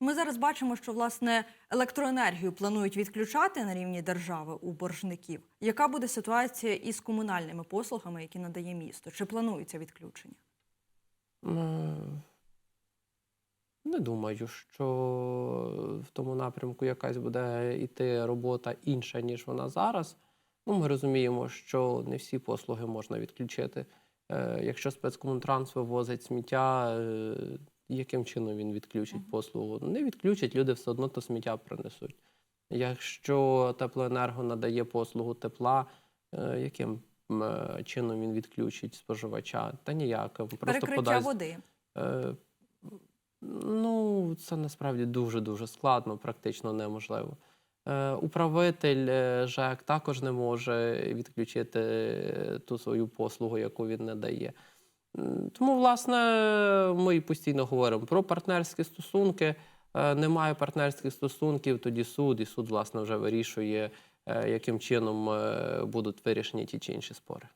Ми зараз бачимо, що власне електроенергію планують відключати на рівні держави у боржників. Яка буде ситуація із комунальними послугами, які надає місто? Чи планується відключення? Не думаю, що в тому напрямку якась буде йти робота інша, ніж вона зараз. Ну, ми розуміємо, що не всі послуги можна відключити. Е, Якщо спецкомунтранс вивозить сміття, е, яким чином він відключить послугу? Не відключить, люди все одно то сміття принесуть. Якщо теплоенерго надає послугу тепла, е, яким е, чином він відключить споживача? Та ніяким. Просто Перекриття подасть води. Е, Ну, це насправді дуже-дуже складно, практично неможливо. Управитель ЖЕК також не може відключити ту свою послугу, яку він надає. Тому, власне, ми постійно говоримо про партнерські стосунки. Е, Немає партнерських стосунків, тоді суд, і суд, власне, вже вирішує, е, яким чином е, будуть вирішені ті чи інші спори.